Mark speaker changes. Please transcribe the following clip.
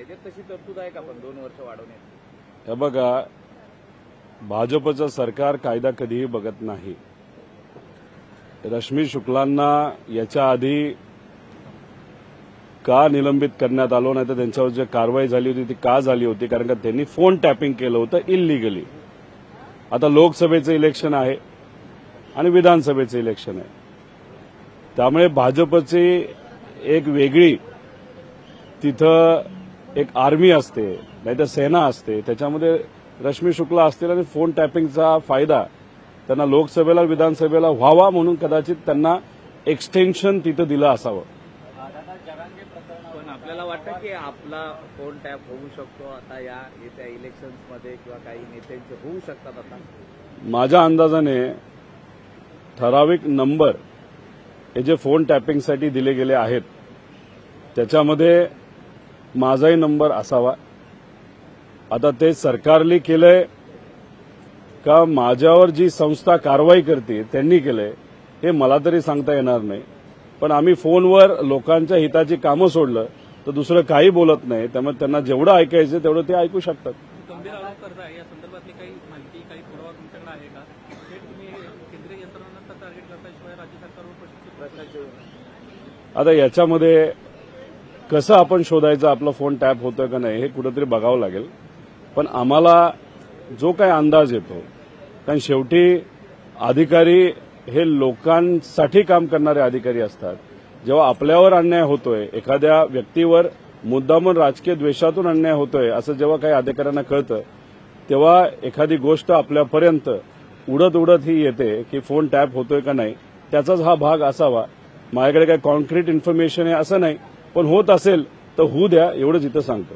Speaker 1: कायद्यात तशी तरतूद आहे का पण दोन वर्ष वाढवण्यात
Speaker 2: हे बघा भाजपचं सरकार कायदा कधीही बघत नाही. रश्मी शुक्लांना याच्या आधी का निलंबित करण्यात आलो नाही तर त्यांच्यावर जी कारवाई झाली होती ती का झाली होती? कारण का त्यांनी फोन टॅपिंग केलं होतं इलिगली आता लोकसभेचं इलेक्शन आहे आणि विधानसभेचं इलेक्शन आहे. त्यामुळे भाजपची एक वेगळी तिथं एक आर्मी असते नाहीतर सेना असते त्याच्यामध्ये रश्मी शुक्ला असतील आणि फोन टॅपिंगचा फायदा. त्यांना लोकसभेला विधानसभेला व्हावा म्हणून कदाचित त्यांना एक्सटेन्शन तिथं दिलं असावं.
Speaker 1: पण आपल्याला वाटतं की आपला फोन टॅप होऊ शकतो आता या येत्या इलेक्शन्समध्ये किंवा काही नेत्यांचे होऊ शकतात आता?
Speaker 2: माझ्या अंदाजाने ठराविक नंबर हे जे फोन टॅपिंगसाठी दिले गेले आहेत त्याच्यामध्ये माझाही नंबर असावा. आता ते सरकारने केलंय का माझ्यावर जी संस्था कारवाई करते त्यांनी केलंय हे मला तरी सांगता येणार नाही. पण आम्ही फोनवर लोकांच्या हिताची कामं सोडलं तर दुसरं काही बोलत नाही. त्यामुळे त्यांना जेवढं ऐकायचं तेवढं ते ऐकू शकतात.
Speaker 3: गंभीर आरोप करताय. या संदर्भातली काही माहिती काही पुरावा तुमच्याकडे आहे का? थेट तुम्ही केंद्रीय यंत्रणांना टार्गेट करताशिवाय राज्य सरकारवर प्रश्न
Speaker 1: प्रश्नाचे
Speaker 2: आता याच्यामध्ये कसं आपण शोधायचं आपला फोन टॅप होतोय का नाही हे कुठंतरी बघावं लागेल. पण आम्हाला जो काही अंदाज येतो कारण शेवटी अधिकारी हे लोकांसाठी काम करणारे अधिकारी असतात. जेव्हा आपल्यावर अन्याय होतोय एखाद्या व्यक्तीवर मुद्दामून राजकीय द्वेषातून अन्याय होतोय असं जेव्हा काही अधिकाऱ्यांना कळतं तेव्हा एखादी गोष्ट आपल्यापर्यंत उडत उडत ही येते की फोन टॅप होतोय का नाही त्याचाच हा भाग असावा. माझ्याकडे काही कॉन्क्रीट इन्फॉर्मेशन आहे असं नाही. पण होत असेल तर होऊ द्या एवढंच इथं सांगतो.